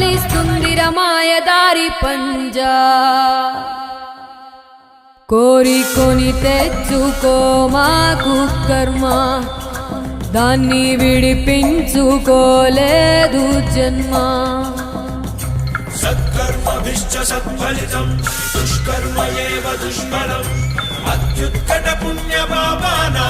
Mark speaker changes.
Speaker 1: కబళిస్తుంది రమాయదారి పంజా. కోరికొని తెచ్చుకో మాకు కర్మ దాన్ని విడిపించుకోలేదు జన్మ.
Speaker 2: సత్కర్మభిశ్చ సత్ఫలితం దుష్కర్మ ఏవ దుష్ఫలం అత్యుత్కట పుణ్య బాబానా